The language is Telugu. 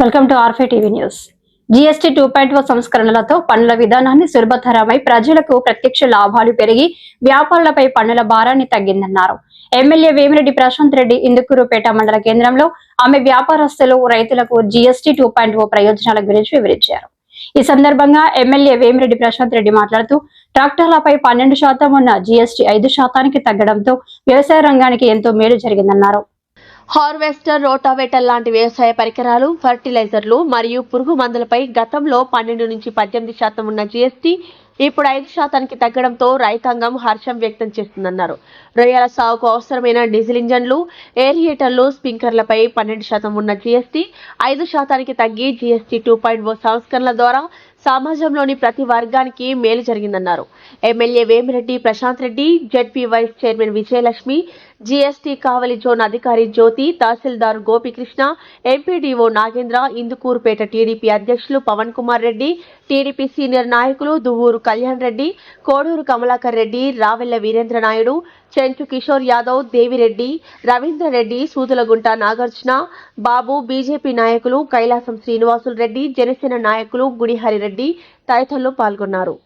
Welcome to ఆర్ఫే TV news. GST two point O సంస్కరణలతో పన్నుల విధానాన్ని సులభతరమై ప్రజలకు ప్రత్యక్ష లాభాలు పెరిగి వ్యాపారులపై పన్నుల భారాన్ని తగ్గిందన్నారు. ఎమ్మెల్యే వేమిరెడ్డి ప్రశాంత్ రెడ్డి ఇందుకూరుపేట మండల కేంద్రంలో ఆమె వ్యాపారస్తులు రైతులకు జీఎస్టీ టూ పాయింట్ ఓ ప్రయోజనాల గురించి వివరించారు. ఈ సందర్భంగా ఎమ్మెల్యే వేమిరెడ్డి ప్రశాంత్ రెడ్డి మాట్లాడుతూ ట్రాక్టర్లపై పన్నెండు శాతం ఉన్న జీఎస్టీ ఐదు శాతానికి తగ్గడంతో వ్యవసాయ రంగానికి ఎంతో మేలు జరిగిందన్నారు. హార్వెస్టర్ రోటావేటర్ లాంటి వ్యవసాయ పరికరాలు ఫర్టిలైజర్లు మరియు పురుగు మందులపై గతంలో పన్నెండు నుంచి పద్దెనిమిది శాతం ఉన్న జీఎస్టీ ఇప్పుడు ఐదు శాతానికి తగ్గడంతో రైతాంగం హర్షం వ్యక్తం చేస్తుందన్నారు. రొయ్యల సాగుకు అవసరమైన డీజిల్ ఇంజన్లు ఏరియేటర్లు స్పింకర్లపై పన్నెండు శాతం ఉన్న జీఎస్టీ ఐదు శాతానికి తగ్గి జీఎస్టీ టూ పాయింట్ ఓ సంస్కరణల ద్వారా సమాజంలోని ప్రతి వర్గానికి మేలు జరిగిందన్నారు. MLA Vemireddy Prashanth Reddy ZP vice chairman Vijayalakshmi GST Kavali zone అధికారి జ్యోతి తహసీల్దార్ గోపికృష్ణ ఎంపీడీఓ నాగేంద్ర ఇందుకూరుపేట టీడీపీ అధ్యక్షులు పవన్ కుమార్ రెడ్డి టీడీపీ సీనియర్ నాయకులు దువ్వూరు కళ్యాణ్ రెడ్డి కోడూరు కమలాకర్ రెడ్డి రావెల్ల వీరేంద్ర నాయుడు చెంచు కిషోర్ యాదవ్ దేవిరెడ్డి రవీంద్ర రెడ్డి సూదులగుంట నాగార్జున బాబు బీజేపీ నాయకులు కైలాసం శ్రీనివాసులు రెడ్డి జనసేన నాయకులు గుడిహరి రెడ్డి తదితరులు పాల్గొన్నారు.